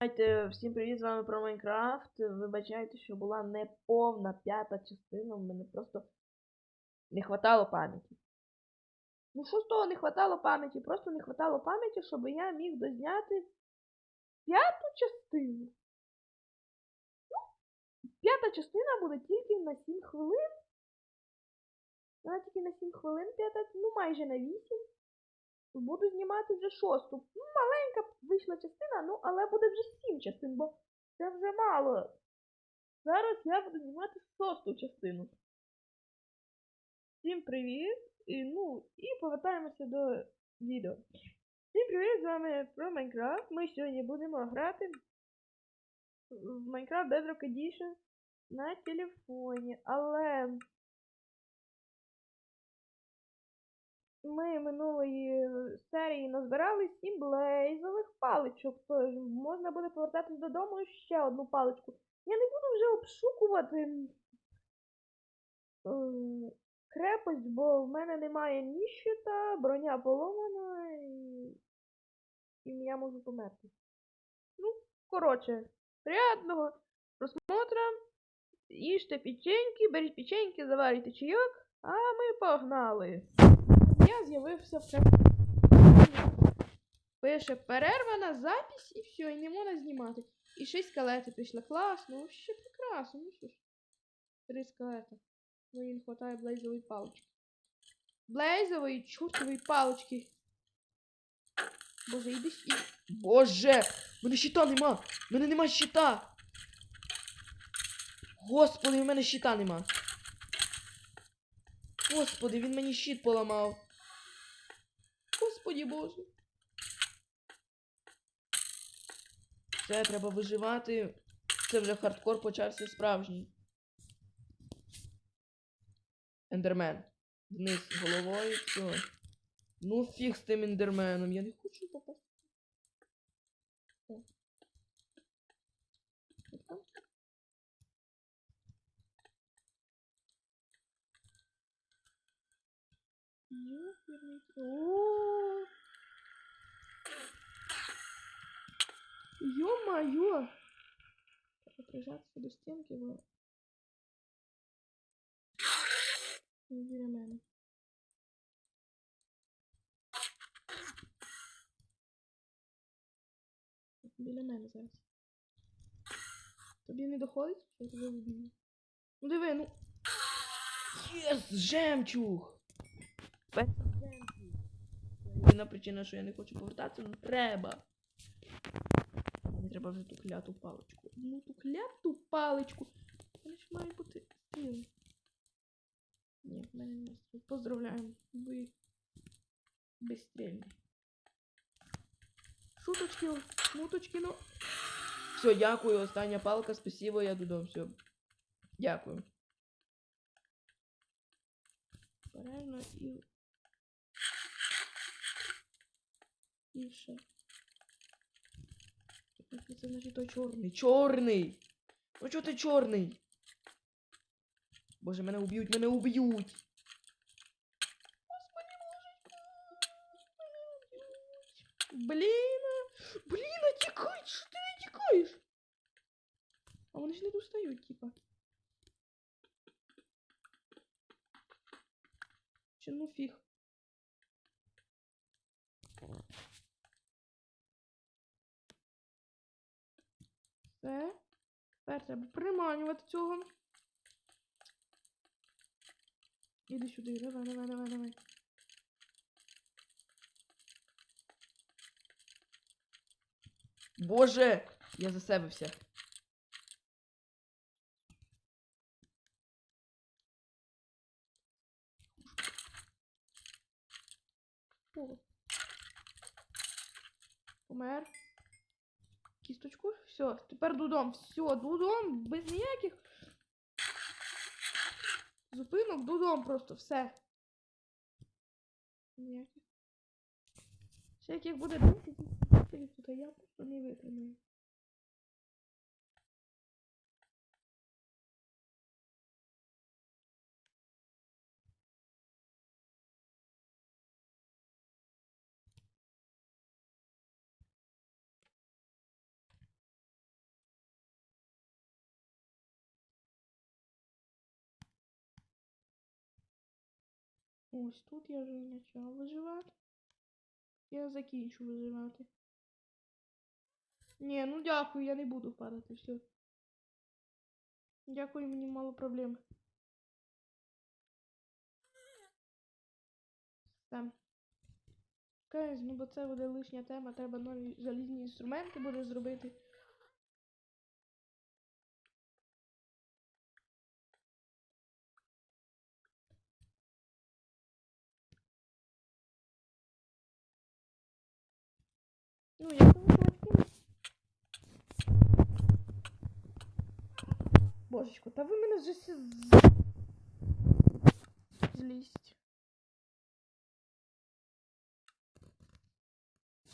Давайте, всім привіт, з вами про Майнкрафт. Вибачайте, що була неповна п'ята частина, в мене просто не хватало пам'яті. Ну що з того не хватало пам'яті? Просто не хватало пам'яті, щоб я міг дозняти п'яту частину. Ну, п'ята частина буде тільки на 7 хвилин. Вона тільки на 7 хвилин п'ята, ну майже на 8. Буду знімати вже шосту. Ну, маленька вийшла частина, ну, але буде вже сім частин, бо це вже мало. Зараз я буду знімати шосту частину. Всім привіт! І, ну, і повертаємося до відео. Всім привіт! З вами про Майнкрафт. Ми сьогодні будемо грати в Minecraft Bedrock Edition на телефоні. Але ми минулої серії назбирали 7 блейзових паличок, тож можна буде повертатись додому ще одну паличку. Я не буду вже обшукувати е, крепость, бо в мене немає ні щита, броня поломана і, і я можу померти. Ну, коротше, приятного просмотра. Їжте печеньки, беріть печеньки, заварюйте чайок, а ми погнали. Я з'явився в. Пише перерва на запись і все, і не можна знімати. І ще й скелети пішли. Класно, вообще прекрасно. Ну що ж. Три скелета. Ну їм хватає блейзової палички. Блейзової чортової палички. Боже, іди і. Боже! В мене щита нема! В мене нема щита! Господи, в мене щита нема. Господи, він мені щит поламав. Господі Боже. Це треба виживати. Це вже хардкор почався справжній. Ендермен. Вниз головою, все. Ну фіг з тим ендерменом. Я не хочу попасти. О. Опа. О! Ё-моё! Треба прижатися до стінки, бо... Він Біля мене. Біля мене зараз. Тобі не доходить? Я тебе вб'ю? Ну диви, ну. Єс, жемчуг! Перший жемчуг. Єдина причина, що я не хочу повертатися, ну треба. Треба вже ту кляту паличку. Ну ту кляту паличку. Вона ж має бути стріл. Ні, в мене не стріл. Поздравляємо. Ви безстрільні. Шуточки, шмуточки, ну. Все, дякую, остання палка, спасибо, я додому. Все. Дякую. Обережно і. І. Це значить той чорний. Чорний! Ну чого ти чорний? Боже, мене уб'ють, мене уб'ють! Боже! Блін! Тікай! Що ти не тікаєш? А вони ж не достають, типа. Чи ну фіг. Все. Тепер треба приманювати цього. Іди сюди, давай, давай, давай, давай. Боже! Я засебився. О. Помер. Кісточку. Все, тепер додому. Все, додому, без ніяких. Зупинок додому просто, все. Ніяких. Ще яких буде 10 тут, я просто не витримаю. Ось тут я вже почав виживати. Я закінчу виживати. Ні, ну дякую, я не буду падати, все. Дякую, мені мало проблем. Там. Каюсь, ну бо це буде лишня тема, треба нові залізні інструменти буде зробити. Ну, я думаю. Божечко, та ви мене вже злість.